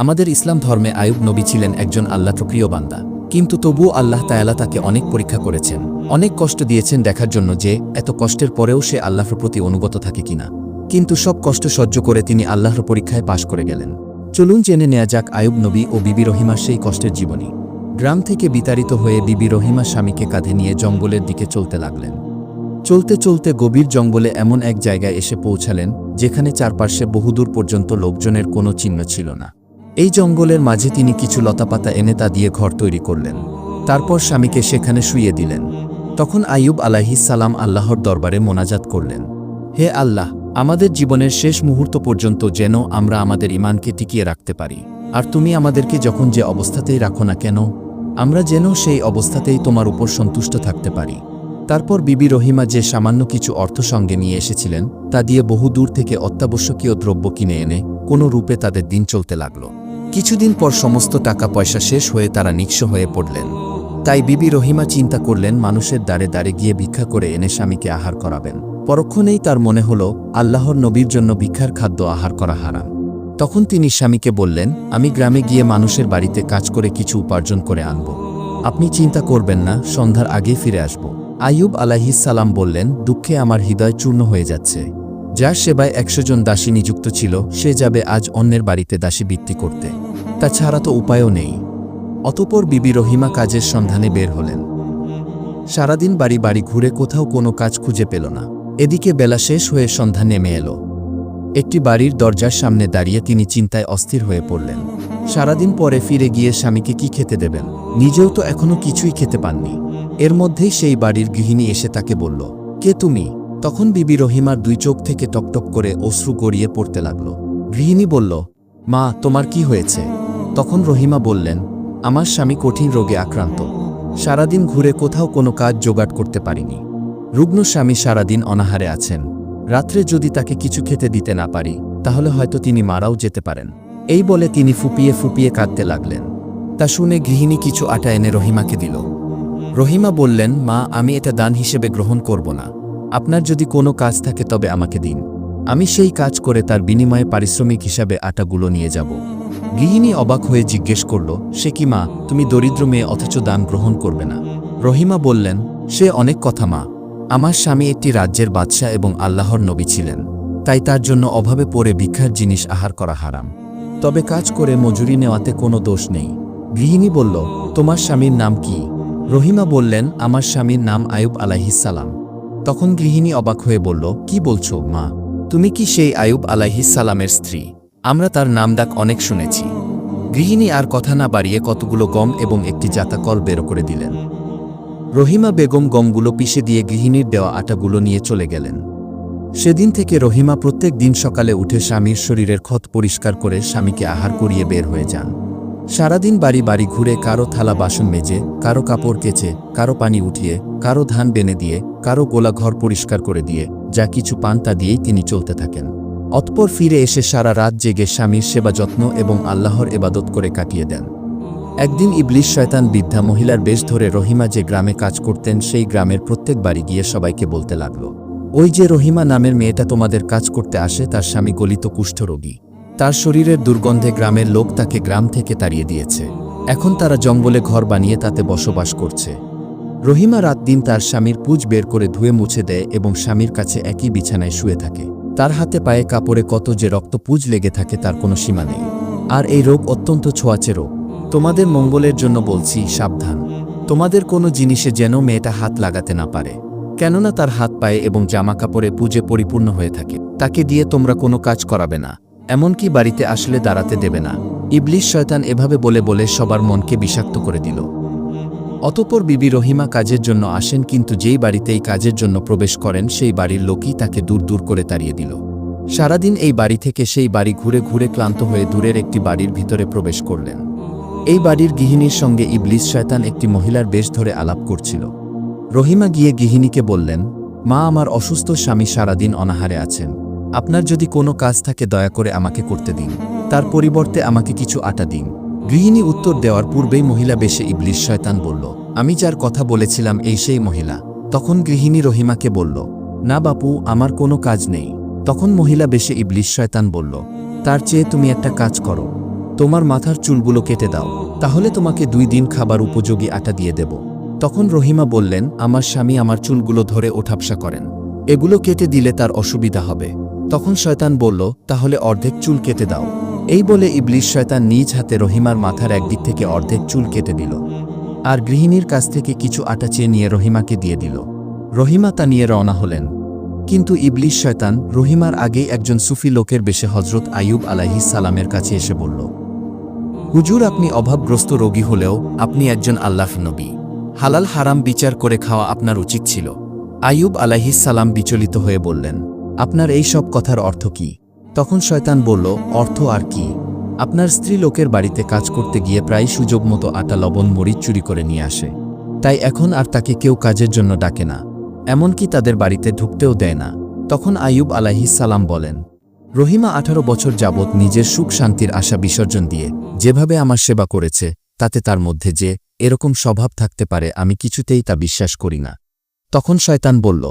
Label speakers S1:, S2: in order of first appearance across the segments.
S1: আমাদের ইসলাম ধর্মে আয়ুব নবী ছিলেন একজন আল্লাহর প্রিয় বান্দা। কিন্তু তবুও আল্লাহ তায়ালা তাকে অনেক পরীক্ষা করেছেন। অনেক কষ্ট দিয়েছেন দেখার জন্য যে, এত কষ্টের পরেও সে আল্লাহর প্রতি অনুগত থাকে কিনা। কিন্তু সব কষ্ট সহ্য করে তিনি আল্লাহর পরীক্ষায় পাশ করে গেলেন। চলুন জেনে নেয়া যাক আয়ুব নবী ও বিবি রহিমার সেই কষ্টের জীবনী। গ্রাম থেকে বিতাড়িত হয়ে বিবি রহিমা স্বামীকে কাঁধে নিয়ে জঙ্গলের দিকে চলতে লাগলেন। চলতে চলতে গভীর জঙ্গলে এমন এক জায়গায় এসে পৌঁছালেন, যেখানে চারপাশে বহুদূর পর্যন্ত লোকজনের কোনো চিহ্ন ছিল না। এই জঙ্গলের মাঝে তিনি কিছু লতাপাতা এনে তা দিয়ে ঘর তৈরি করলেন। তারপর স্বামীকে সেখানে শুইয়ে দিলেন। তখন আইয়ুব সালাম আল্লাহর দরবারে মোনাজাত করলেন। হে আল্লাহ, আমাদের জীবনের শেষ মুহূর্ত পর্যন্ত যেন আমরা আমাদের ইমানকে টিকিয়ে রাখতে পারি। আর তুমি আমাদেরকে যখন যে অবস্থাতেই রাখো না কেন, আমরা যেন সেই অবস্থাতেই তোমার উপর সন্তুষ্ট থাকতে পারি। তারপর বিবি রহিমা যে সামান্য কিছু অর্থ সঙ্গে নিয়ে এসেছিলেন, তা দিয়ে বহু দূর থেকে অত্যাবশ্যকীয় দ্রব্য কিনে এনে কোনো রূপে তাদের দিন চলতে লাগল। কিছুদিন পর সমস্ত টাকা পয়সা শেষ হয়ে তারা নিঃস্ব হয়ে পড়লেন। তাই বিবি রহিমা চিন্তা করলেন, মানুষের দ্বারে দ্বারে গিয়ে ভিক্ষা করে এনে স্বামীকে আহার করাবেন। পরক্ষণেই তার মনে হল, আল্লাহর নবীর জন্য ভিক্ষার খাদ্য আহার করা হারাম। তখন তিনি স্বামীকে বললেন, আমি গ্রামে গিয়ে মানুষের বাড়িতে কাজ করে কিছু উপার্জন করে আনব। আপনি চিন্তা করবেন না, সন্ধ্যার আগেই ফিরে আসব। আইয়ুব আলাহিস সালাম বললেন, দুঃখে আমার হৃদয় চূর্ণ হয়ে যাচ্ছে। যার সেবায় একশো জন দাসী নিযুক্ত ছিল, সে যাবে আজ অন্যের বাড়িতে দাসী বৃত্তি করতে। তাছাড়া তো উপায়ও নেই। অতপর বিবি রহিমা কাজের সন্ধানে বের হলেন। সারাদিন বাড়ি বাড়ি ঘুরে কোথাও কোনো কাজ খুঁজে পেল না। এদিকে বেলা শেষ হয়ে সন্ধ্যা নেমে এলো। একটি বাড়ির দরজার সামনে দাঁড়িয়ে তিনি চিন্তায় অস্থির হয়ে পড়লেন। সারাদিন পরে ফিরে গিয়ে স্বামীকে কি খেতে দেবেন? নিজেও তো এখনও কিছুই খেতে পাননি। এর মধ্যেই সেই বাড়ির গৃহিণী এসে তাকে বলল, কে তুমি? তখন বিবি রহিমার দুই চোখ থেকে টপটপ করে অশ্রু গড়িয়ে পড়তে লাগল। গৃহিণী বলল, মা, তোমার কি হয়েছে? তখন রহিমা বললেন, আমার স্বামী কঠিন রোগে আক্রান্ত। সারাদিন ঘুরে কোথাও কোনো কাজ জোগাড় করতে পারিনি। রুগ্ন স্বামী সারাদিন অনাহারে আছেন। রাত্রে যদি তাকে কিছু খেতে দিতে না পারি, তাহলে হয়তো তিনি মারাও যেতে পারেন। এই বলে তিনি ফুপিয়ে ফুপিয়ে কাঁদতে লাগলেন। তা শুনে গৃহিণী কিছু আটা এনে রহিমাকে দিল। রহিমা বললেন, মা, আমি এটা দান হিসেবে গ্রহণ করব না। আপনার যদি কোনো কাজ থাকে তবে আমাকে দিন। আমি সেই কাজ করে তার বিনিময়ে পারিশ্রমিক হিসাবে আটাগুলো নিয়ে যাব। গৃহিণী অবাক হয়ে জিজ্ঞেস করল, সে কি মা? তুমি দরিদ্র মেয়ে, অথচ দান গ্রহণ করবে না। রহিমা বললেন, সে অনেক কথা মা। আমার স্বামী একটি রাজ্যের বাদশাহ এবং আল্লাহর নবী ছিলেন। তাই তার জন্য অভাবে পড়ে ভিক্ষার জিনিস আহার করা হারাম। তবে কাজ করে মজুরি নেওয়াতে কোনো দোষ নেই। গৃহিণী বলল, তোমার স্বামীর নাম কি? রহিমা বললেন, আমার স্বামীর নাম আয়ুব আলাইহিসালাম তখন গৃহিণী অবাক হয়ে বলল, কি বলছো, মা? তুমি কি সেই আয়ুব আলাইহিসালামের স্ত্রী? আমরা তার নাম ডাক অনেক শুনেছি। গৃহিণী আর কথা না বাড়িয়ে কতগুলো গম এবং একটি জাতা কল বের করে দিলেন। রহিমা বেগম গমগুলো পিষে দিয়ে গৃহিণীর দেওয়া আটাগুলো নিয়ে চলে গেলেন। সেদিন থেকে রহিমা প্রত্যেক দিন সকালে উঠে স্বামীর শরীরের ক্ষত পরিষ্কার করে স্বামীকে আহার করিয়ে বের হয়ে যান। সারাদিন বাড়ি বাড়ি ঘুরে কারও থালা বাসন মেজে, কারও কাপড় কেচে, কারও পানি উঠিয়ে, কারও ধান বেনে দিয়ে, কারও গোলা ঘর পরিষ্কার করে দিয়ে, যা কিছু পান তা দিয়েই তিনি চলতে থাকেন। অতপর ফিরে এসে সারা রাত জেগে স্বামীর সেবা যত্ন এবং আল্লাহর এবাদত করে কাটিয়ে দেন। একদিন ইবলিশ শয়তান বৃদ্ধা মহিলার বেশ ধরে রহিমা যে গ্রামে কাজ করতেন, সেই গ্রামের প্রত্যেক বাড়ি গিয়ে সবাইকে বলতে লাগল, ওই যে রহিমা নামের মেয়েটা তোমাদের কাজ করতে আসে, তার স্বামী গলিত কুষ্ঠরোগী। তার শরীরের দুর্গন্ধে গ্রামের লোক তাকে গ্রাম থেকে তাড়িয়ে দিয়েছে। এখন তারা জঙ্গলে ঘর বানিয়ে তাতে বসবাস করছে। রহিমা রাত দিন তার স্বামীর পুজ বের করে ধুয়ে মুছে দেয় এবং স্বামীর কাছে একই বিছানায় শুয়ে থাকে। তার হাতে পায়ে কাপড়ে কত যে রক্ত পুজ লেগে থাকে তার কোনো সীমা নেই। আর এই রোগ অত্যন্ত ছোঁয়াচে রোগ। তোমাদের মঙ্গলের জন্য বলছি, সাবধান। তোমাদের কোনো জিনিসে যেন মেয়েটা হাত লাগাতে না পারে। কেননা তার হাত পায়ে এবং জামা কাপড়ে পুজে পরিপূর্ণ হয়ে থাকে। তাকে দিয়ে তোমরা কোনো কাজ করাবে না। এমনকি বাড়িতে আসলে দাঁড়াতে দেবে না। ইবলিশ শয়তান এভাবে বলে বলে সবার মনকে বিষাক্ত করে দিল। অতপর বিবি রহিমা কাজের জন্য আসেন, কিন্তু যেই বাড়িতেই কাজের জন্য প্রবেশ করেন, সেই বাড়ির লোকই তাকে দূর দূর করে তাড়িয়ে দিল। সারাদিন এই বাড়ি থেকে সেই বাড়ি ঘুরে ঘুরে ক্লান্ত হয়ে দূরের একটি বাড়ির ভিতরে প্রবেশ করলেন। এই বাড়ির গৃহিণীর সঙ্গে ইবলিস শয়তান একটি মহিলার বেশ ধরে আলাপ করছিল। রহিমা গিয়ে গৃহিণীকে বললেন, মা, আমার অসুস্থ স্বামী সারাদিন অনাহারে আছেন। আপনার যদি কোনো কাজ থাকে, দয়া করে আমাকে করতে দিন। তার পরিবর্তে আমাকে কিছু আটা দিন। গৃহিণী উত্তর দেওয়ার পূর্বেই মহিলা বেশে ইবলিস শয়তান বলল, আমি যার কথা বলেছিলাম, এই সেই মহিলা। তখন গৃহিণী রহিমাকে বলল, না বাপু, আমার কোনো কাজ নেই। তখন মহিলা বেশে ইবলিস শয়তান বলল, তার চেয়ে তুমি একটা কাজ করো। তোমার মাথার চুলগুলো কেটে দাও। তাহলে তোমাকে দুই দিন খাবার উপযোগী আটা দিয়ে দেব। তখন রহিমা বললেন, আমার স্বামী আমার চুলগুলো ধরে ওঠাপসা করেন। এগুলো কেটে দিলে তার অসুবিধা হবে। তখন শয়তান বলল, তাহলে অর্ধেক চুল কেটে দাও। এই বলে ইবলিশ শয়তান নিজ হাতে রহিমার মাথার একদিক থেকে অর্ধেক চুল কেটে দিল। আর গৃহিণীর কাছ থেকে কিছু আটা চেয়ে নিয়ে রহিমাকে দিয়ে দিল। রহিমা তা নিয়ে রওনা হলেন। কিন্তু ইবলিশ শয়তান রহিমার আগেই একজন সুফি লোকের বেশে হজরত আইয়ুব আলাইহিস সালামের কাছে এসে বলল, হুজুর, আপনি অভাবগ্রস্ত রোগী হলেও আপনি একজন আল্লাহ নবী। হালাল হারাম বিচার করে খাওয়া আপনার উচিত ছিল। আয়ুব আলাইহিস সালাম বিচলিত হয়ে বললেন আপনার এই সব কথার অর্থ কি? তখন শয়তান বলল, অর্থ আর কি? আপনার স্ত্রী লোকের বাড়িতে কাজ করতে গিয়ে প্রায় সুযোগ মতো আটা, লবণ, মরিচ চুরি করে নিয়ে আসে। তাই এখন আর তাকে কেউ কাজের জন্য ডাকে না। এমনকি তাদের বাড়িতে ঢুকতেও দেয় না। তখন আইয়ুব আলাইহিস সালাম বলেন, রহিমা আঠারো বছর যাবৎ নিজের সুখ শান্তির আশা বিসর্জন দিয়ে যেভাবে আমার সেবা করেছে, তাতে তার মধ্যে যে এরকম স্বভাব থাকতে পারে আমি কিছুতেই তা বিশ্বাস করি না। তখন শয়তান বলল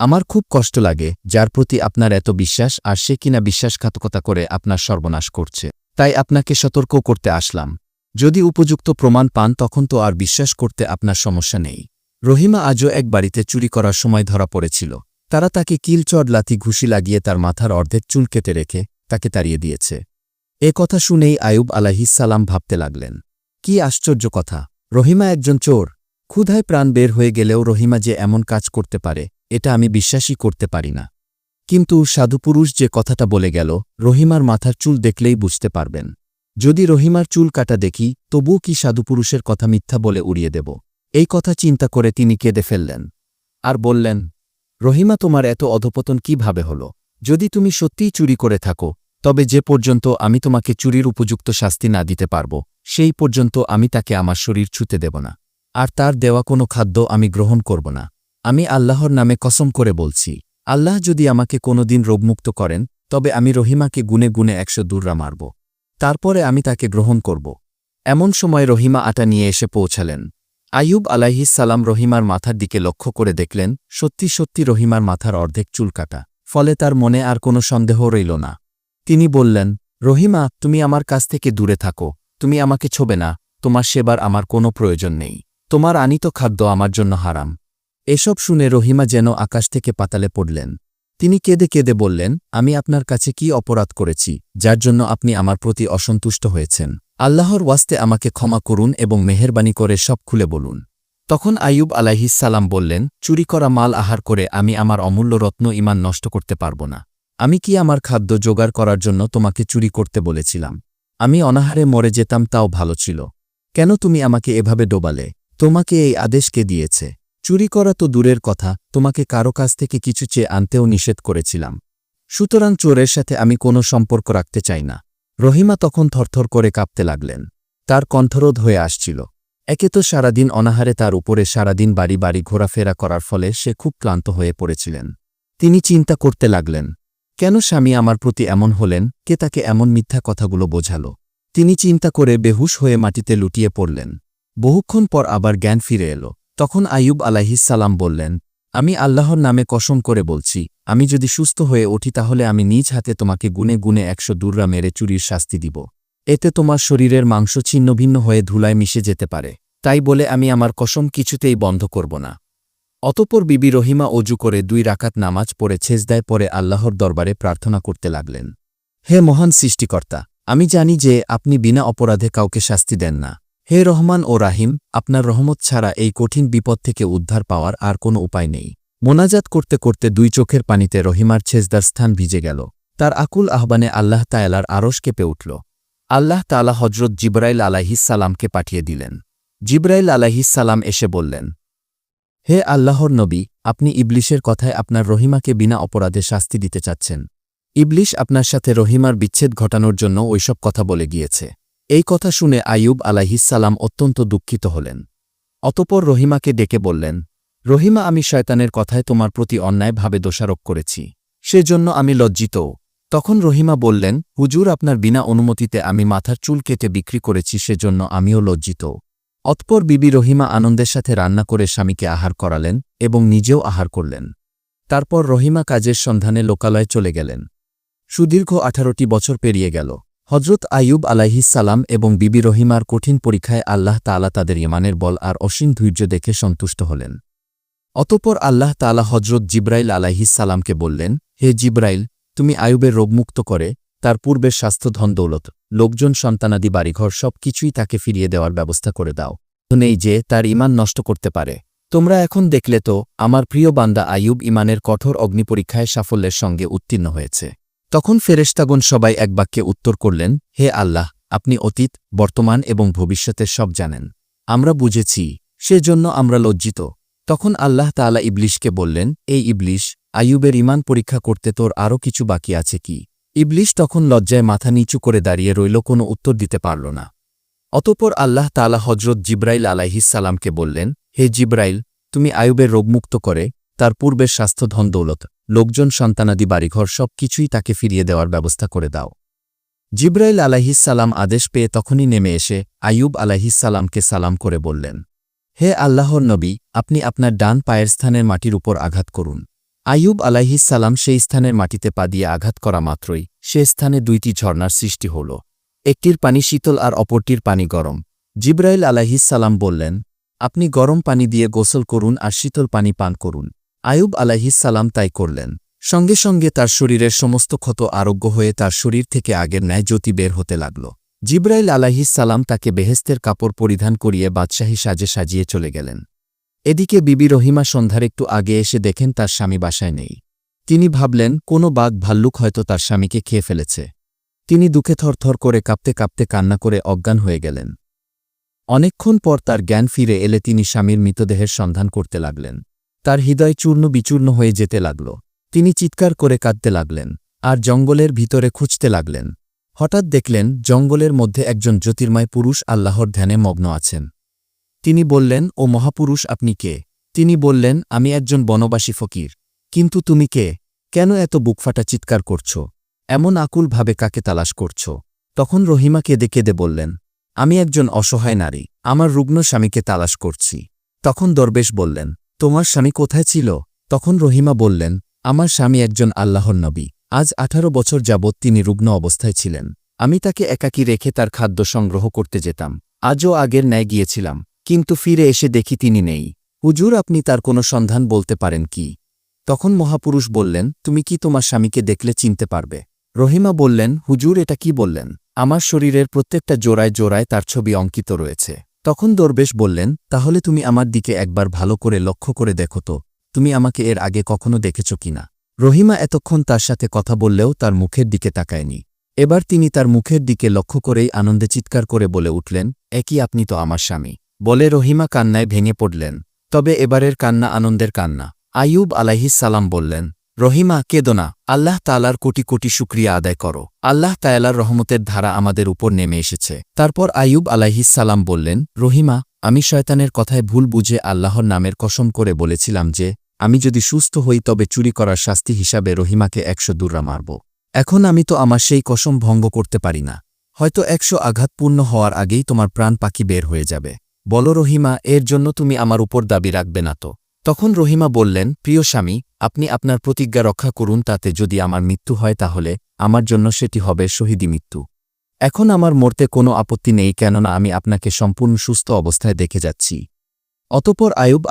S1: আমার খুব কষ্ট লাগে, যার প্রতি আপনার এত বিশ্বাস, আর সে কিনা বিশ্বাসঘাতকতা করে আপনার সর্বনাশ করছে। তাই আপনাকে সতর্ক করতে আসলাম। যদি উপযুক্ত প্রমাণ পান, তখন তো আর বিশ্বাস করতে আপনার সমস্যা নেই। রহিমা আজও এক বাড়িতে চুরি করার সময় ধরা পড়েছিল। তারা তাকে কিলচড় লাথি ঘুষি লাগিয়ে তার মাথার অর্ধেক চুল কেটে রেখে তাকে তাড়িয়ে দিয়েছে। এ কথা শুনেই আয়ুব আলাহিসাল্লাম ভাবতে লাগলেন। কি আশ্চর্য কথা। রহিমা একজন চোর। ক্ষুধায় প্রাণ বের হয়ে গেলেও রহিমা যে এমন কাজ করতে পারে এটা আমি বিশ্বাসই করতে পারি না। কিন্তু সাধুপুরুষ যে কথাটা বলে গেল, রহিমার মাথার চুল দেখলেই বুঝতে পারবেন। যদি রহিমার চুল কাটা দেখি, তবুও কি সাধুপুরুষের কথা মিথ্যা বলে উড়িয়ে দেব? এই কথা চিন্তা করে তিনি কেঁদে ফেললেন। আর বললেন, রহিমা, তোমার এত অধপতন কীভাবে হল? যদি তুমি সত্যিই চুরি করে থাকো, তবে যে পর্যন্ত আমি তোমাকে চুরির উপযুক্ত শাস্তি না দিতে পারব, সেই পর্যন্ত আমি তাকে আমার শরীর ছুতে দেব না। আর তার দেওয়া কোনো খাদ্য আমি গ্রহণ করব না। আমি আল্লাহর নামে কসম করে বলছি, আল্লাহ যদি আমাকে কোনোদিন রোগমুক্ত করেন, তবে আমি রহিমাকে গুনে গুনে একশো দূররা মারব। তারপরে আমি তাকে গ্রহণ করব। এমন সময় রহিমা আটা নিয়ে এসে পৌঁছালেন। আইয়ুব সালাম রহিমার মাথার দিকে লক্ষ্য করে দেখলেন, সত্যি সত্যি রহিমার মাথার অর্ধেক চুল কাটা, ফলে তার মনে আর কোনো সন্দেহ রইল না। তিনি বললেন, রহিমা, তুমি আমার কাছ থেকে দূরে থাকো, তুমি আমাকে ছোবে না, তোমার সেবার আমার কোনো প্রয়োজন নেই। তোমার আনিত খাদ্য আমার জন্য হারাম। এসব শুনে রহিমা যেন আকাশ থেকে পাতালে পড়লেন। তিনি কেঁদে কেঁদে বললেন, আমি আপনার কাছে কি অপরাধ করেছি, যার জন্য আপনি আমার প্রতি অসন্তুষ্ট হয়েছেন? আল্লাহর ওয়াস্তে আমাকে ক্ষমা করুন এবং মেহেরবানি করে সব খুলে বলুন। তখন আইয়ুব আলাইহিসাল্লাম বললেন, চুরি করা মাল আহার করে আমি আমার অমূল্য রত্ন ইমান নষ্ট করতে পারব না। আমি কি আমার খাদ্য জোগাড় করার জন্য তোমাকে চুরি করতে বলেছিলাম? আমি অনাহারে মরে যেতাম, তাও ভালো ছিল। কেন তুমি আমাকে এভাবে ডোবালে? তোমাকে এই আদেশ কে দিয়েছে? চুরি করা তো দূরের কথা, তোমাকে কারও কাছ থেকে কিছু চেয়ে আনতেও নিষেধ করেছিলাম। সুতরাং চোরের সাথে আমি কোনো সম্পর্ক রাখতে চাই না। রহিমা তখন থরথর করে কাঁপতে লাগলেন। তার কণ্ঠরোধ হয়ে আসছিল। একে তো সারাদিন অনাহারে তার উপরে সারাদিন বাড়ি বাড়ি ঘোরাফেরা করার ফলে সে খুব ক্লান্ত হয়ে পড়েছিলেন। তিনি চিন্তা করতে লাগলেন, কেন স্বামী আমার প্রতি এমন হলেন? কে তাকে এমন মিথ্যা কথাগুলো বোঝাল? তিনি চিন্তা করে বেহুশ হয়ে মাটিতে লুটিয়ে পড়লেন। বহুক্ষণ পর আবার জ্ঞান ফিরে এলো। তখন আইয়ুব আলাহিসাল্লাম বললেন, আমি আল্লাহর নামে কসম করে বলছি, আমি যদি সুস্থ হয়ে উঠি তাহলে আমি নিজ হাতে তোমাকে গুনে গুনে একশো দূররা মেরে চুরির শাস্তি দিব। এতে তোমার শরীরের মাংস ছিন্নভিন্ন হয়ে ধুলায় মিশে যেতে পারে। তাই বলে আমি আমার কসম কিছুতেই বন্ধ করব না। অতপর বিবি রহিমা অজু করে দুই রাকাত নামাজ পড়ে ছেজদায় পরে আল্লাহর দরবারে প্রার্থনা করতে লাগলেন। হে মহান সৃষ্টিকর্তা, আমি জানি যে আপনি বিনা অপরাধে কাউকে শাস্তি দেন না। হে রহমান ও রাহিম, আপনার রহমত ছাড়া এই কঠিন বিপদ থেকে উদ্ধার পাওয়ার আর কোনো উপায় নেই। মোনাজাত করতে করতে দুই চোখের পানিতে রহিমার ছেজদার স্থান ভিজে গেল। তার আকুল আহ্বানে আল্লাহ তায়ালার আরশ কেঁপে উঠল। আল্লাহ তালা হজরত জিব্রাইল আলাহিসাল্লামকে পাঠিয়ে দিলেন। জিব্রাইল আলাহিসাল্লাম এসে বললেন, হে আল্লাহর নবী, আপনি ইবলিশের কথায় আপনার রহিমাকে বিনা অপরাধে শাস্তি দিতে চাচ্ছেন। ইবলিশ আপনার সাথে রহিমার বিচ্ছেদ ঘটানোর জন্য ওইসব কথা বলে গিয়েছে। এই কথা শুনে আইয়ুব আলাহিসাল্লাম অত্যন্ত দুঃখিত হলেন। অতপর রহিমাকে ডেকে বললেন, রহিমা, আমি শয়তানের কথায় তোমার প্রতি অন্যায়ভাবে দোষারোপ করেছি। সেজন্য আমি লজ্জিত। তখন রহিমা বললেন, হুজুর, আপনার বিনা অনুমতিতে আমি মাথার চুল কেটে বিক্রি করেছি, সেজন্য আমিও লজ্জিত। অতপর বিবি রহিমা আনন্দের সাথে রান্না করে স্বামীকে আহার করালেন এবং নিজেও আহার করলেন। তারপর রহিমা কাজের সন্ধানে লোকালয়ে চলে গেলেন। সুদীর্ঘ আঠারোটি বছর পেরিয়ে গেল। হজরত আইয়ুব আলাইহিসালাম এবং বিবি রহিমার কঠিন পরীক্ষায় আল্লাহ তাআলা তাদের ইমানের বল আর অসীম ধৈর্য দেখে সন্তুষ্ট হলেন। অতপর আল্লাহ তাআলা হজরত জিব্রাইল আলাইহিসালামকে বললেন, হে জিব্রাইল, তুমি আয়ুবের রোগমুক্ত করে, তার পূর্বের স্বাস্থ্য, ধন, দৌলত, লোকজন, সন্তানাদি, বাড়িঘর সব কিছুই তাকে ফিরিয়ে দেওয়ার ব্যবস্থা করে দাও। নেই যে তার ইমান নষ্ট করতে পারে। তোমরা এখন দেখলে তো, আমার প্রিয় বান্দা আয়ুব ইমানের কঠোর অগ্নিপরীক্ষায় সাফল্যের সঙ্গে উত্তীর্ণ হয়েছে। তখন ফেরেশতাগণ সবাই এক বাক্যে উত্তর করলেন, হে আল্লাহ, আপনি অতীত, বর্তমান এবং ভবিষ্যতের সব জানেন। আমরা বুঝেছি, সেজন্য আমরা লজ্জিত। তখন আল্লাহ তাআলা ইবলিশকে বললেন, এই ইবলিশ আয়ুবের ইমান পরীক্ষা করতে তোর আরও কিছু বাকি আছে কি? ইবলিশ তখন লজ্জায় মাথা নিচু করে দাঁড়িয়ে রইল, কোনো উত্তর দিতে পারল না। অতপর আল্লাহ তাআলা হজরত জিব্রাইল আলাইহিসালামকে বললেন, হে জিব্রাইল, তুমি আয়ুবের রোগমুক্ত করে, তার পূর্বের স্বাস্থ্য ধন, দৌলত লোকজন সন্তানাদি বাড়িঘর সব কিছুই তাকে ফিরিয়ে দেওয়ার ব্যবস্থা করে দাও। জিব্রাইল আলাইহিসালাম আদেশ পেয়ে তখনই নেমে এসে আয়ুব আলাইহিসালামকে সালাম করে বললেন, হে আল্লাহর নবী, আপনি আপনার ডান পায়ের স্থানের মাটির উপর আঘাত করুন। আয়ুব আলাইহিসালাম সেই স্থানের মাটিতে পা দিয়ে আঘাত করা মাত্রই সে স্থানে দুইটি ঝর্ণার সৃষ্টি হল, একটির পানি শীতল আর অপরটির পানি গরম। জিব্রাইল আলাইহিসালাম বললেন, আপনি গরম পানি দিয়ে গোসল করুন আর শীতল পানি পান করুন। আয়ুব আলাইহিসালাম তাই করলেন। সঙ্গে সঙ্গে তার শরীরের সমস্ত ক্ষত আরোগ্য হয়ে তার শরীর থেকে আগের ন্যায় জ্যোতি বের হতে লাগল। জিব্রাইল আলাইহিসালাম তাকে বেহেস্তের কাপড় পরিধান করিয়ে বাদশাহী সাজে সাজিয়ে চলে গেলেন। এদিকে বিবি রহিমা সন্ধ্যার একটু আগে এসে দেখেন তার স্বামী বাসায় নেই। তিনি ভাবলেন, কোনো বাঘ ভাল্লুক হয়তো তার স্বামীকে খেয়ে ফেলেছে। তিনি দুঃখে থরথর করে কাঁপতে কাঁপতে কান্না করে অজ্ঞান হয়ে গেলেন। অনেকক্ষণ পর তার জ্ঞান ফিরে এলে তিনি স্বামীর মৃতদেহের সন্ধান করতে লাগলেন। তার হৃদয় চূর্ণ বিচূর্ণ হয়ে যেতে লাগল। তিনি চিৎকার করে কাঁদতে লাগলেন, আর জঙ্গলের ভিতরে খুঁজতে লাগলেন। হঠাৎ দেখলেন, জঙ্গলের মধ্যে একজন জ্যোতির্ময় পুরুষ আল্লাহর ধ্যানে মগ্ন আছেন। তিনি বললেন, ও মহাপুরুষ, আপনি কে? তিনি বললেন, আমি একজন বনবাসী ফকির। কিন্তু তুমি কে? কেন এত বুকফাটা চিৎকার করছ? এমন আকুলভাবে কাকে তালাশ করছ? তখন রহিমা কেঁদে কেঁদে বললেন, আমি একজন অসহায় নারী, আমার রুগ্ন স্বামীকে তালাশ করছি। তখন দরবেশ বললেন তোমার স্বামী কোথায় ছিল? তখন রহিমা বললেন, আমার স্বামী একজন আল্লাহর নবী। আজ আঠারো বছর যাবৎ তিনি রুগ্ন অবস্থায় ছিলেন। আমি তাকে একাকী রেখে তার খাদ্য সংগ্রহ করতে যেতাম। আজও আগের ন্যায় গিয়েছিলাম, কিন্তু ফিরে এসে দেখি তিনি নেই। হুজুর, আপনি তার কোনো সন্ধান বলতে পারেন কি? তখন মহাপুরুষ বললেন, তুমি কি তোমার স্বামীকে দেখলে চিনতে পারবে? রহিমা বললেন, হুজুর, এটা কি বললেন? আমার শরীরের প্রত্যেকটা জোড়ায় জোড়ায় তার ছবি অঙ্কিত রয়েছে। তখন দরবেশ বললেন, তাহলে তুমি আমার দিকে একবার ভালো করে লক্ষ্য করে দেখো তো, তুমি আমাকে এর আগে কখনো দেখেছ কিনা রহিমা এতক্ষণ তার সাথে কথা বললেও তার মুখের দিকে তাকায়নি। এবার তিনি তার মুখের দিকে লক্ষ্য করেই আনন্দে চিৎকার করে বলে উঠলেন একই আপনি তো আমার স্বামী? বলে রহিমা কান্নায় ভেঙে পড়লেন। তবে এবারের কান্না আনন্দের কান্না। আইয়ুব আলাইহিস সালাম বললেন রহিমা, কেদোনা, আল্লাহ তালার কোটি কোটি শুক্রিয়া আদায় করো। আল্লাহ তায়ালার রহমতের ধারা আমাদের উপর নেমে এসেছে। তারপর আয়ুব সালাম বললেন, রহিমা, আমি শয়তানের কথায় ভুল বুঝে আল্লাহর নামের কসম করে বলেছিলাম যে, আমি যদি সুস্থ হই তবে চুরি করার শাস্তি হিসাবে রহিমাকে একশো দূররা মারব। এখন আমি তো আমার সেই কসম ভঙ্গ করতে পারি না। হয়তো একশো আঘাতপূর্ণ হওয়ার আগেই তোমার প্রাণ পাখি বের হয়ে যাবে। বলো রহিমা, এর জন্য তুমি আমার উপর দাবি রাখবে না তো। তখন রহিমা বললেন, প্রিয় স্বামী, আপনি আপনার প্রতিজ্ঞা রক্ষা করুন, তাতে যদি আমার মৃত্যু হয় তাহলে আমার জন্য সেটি হবে শহীদি মৃত্যু। এখন আমার মরতে কোনো আপত্তি নেই, কেননা আমি আপনাকে সম্পূর্ণ সুস্থ অবস্থায় দেখে যাচ্ছি। অতপর আয়ুব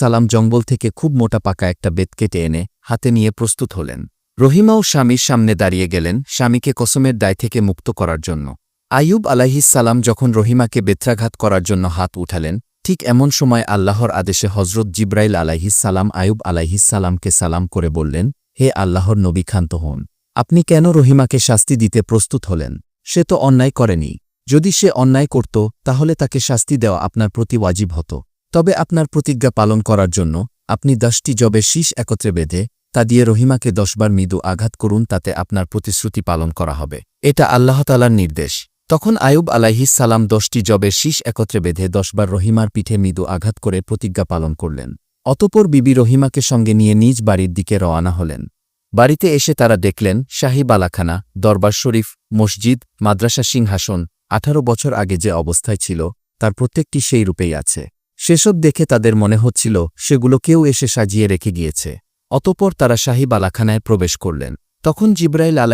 S1: সালাম জঙ্গল থেকে খুব মোটা পাকা একটা বেত কেটে এনে হাতে নিয়ে প্রস্তুত হলেন। রহিমাও স্বামীর সামনে দাঁড়িয়ে গেলেন, স্বামীকে কসমের দায় থেকে মুক্ত করার জন্য। আয়ুব সালাম যখন রহিমাকে বেত্রাঘাত করার জন্য হাত উঠালেন ঠিক এমন সময় আল্লাহর আদেশে হজরত জিব্রাইল আলাইহিস সালাম, আয়ুব আলাইহিস সালামকে সালাম করে বললেন, হে আল্লাহর নবী ক্ষান্ত হন। আপনি কেন রহিমাকে শাস্তি দিতে প্রস্তুত হলেন? সে তো অন্যায় করেনি। যদি সে অন্যায় করত, তাহলে তাকে শাস্তি দেওয়া আপনার প্রতি ওয়াজিব হতো। তবে আপনার প্রতিজ্ঞা পালন করার জন্য আপনি দশটি জবের শীষ একত্রে বেঁধে, তা দিয়ে রহিমাকে দশবার মৃদু আঘাত করুন, তাতে আপনার প্রতিশ্রুতি পালন করা হবে। এটা আল্লাহতালার নির্দেশ। তখন আয়ুব সালাম দশটি জবের শীষ একত্রে বেঁধে দশবার রহিমার পিঠে মৃদু আঘাত করে প্রতিজ্ঞা পালন করলেন। অতপর বিবি রহিমাকে সঙ্গে নিয়ে নিজ বাড়ির দিকে রওয়ানা হলেন। বাড়িতে এসে তারা দেখলেন, শাহী বালাখানা, দরবার শরীফ, মসজিদ, মাদ্রাসা সিংহাসন, আঠারো বছর আগে যে অবস্থায় ছিল, তার প্রত্যেকটি সেই রূপেই আছে। সেসব দেখে তাদের মনে হচ্ছিল, সেগুলো কেউ এসে সাজিয়ে রেখে গিয়েছে। অতপর তারা শাহী বালাখানায় প্রবেশ করলেন। তখন জিব্রাইল আলাই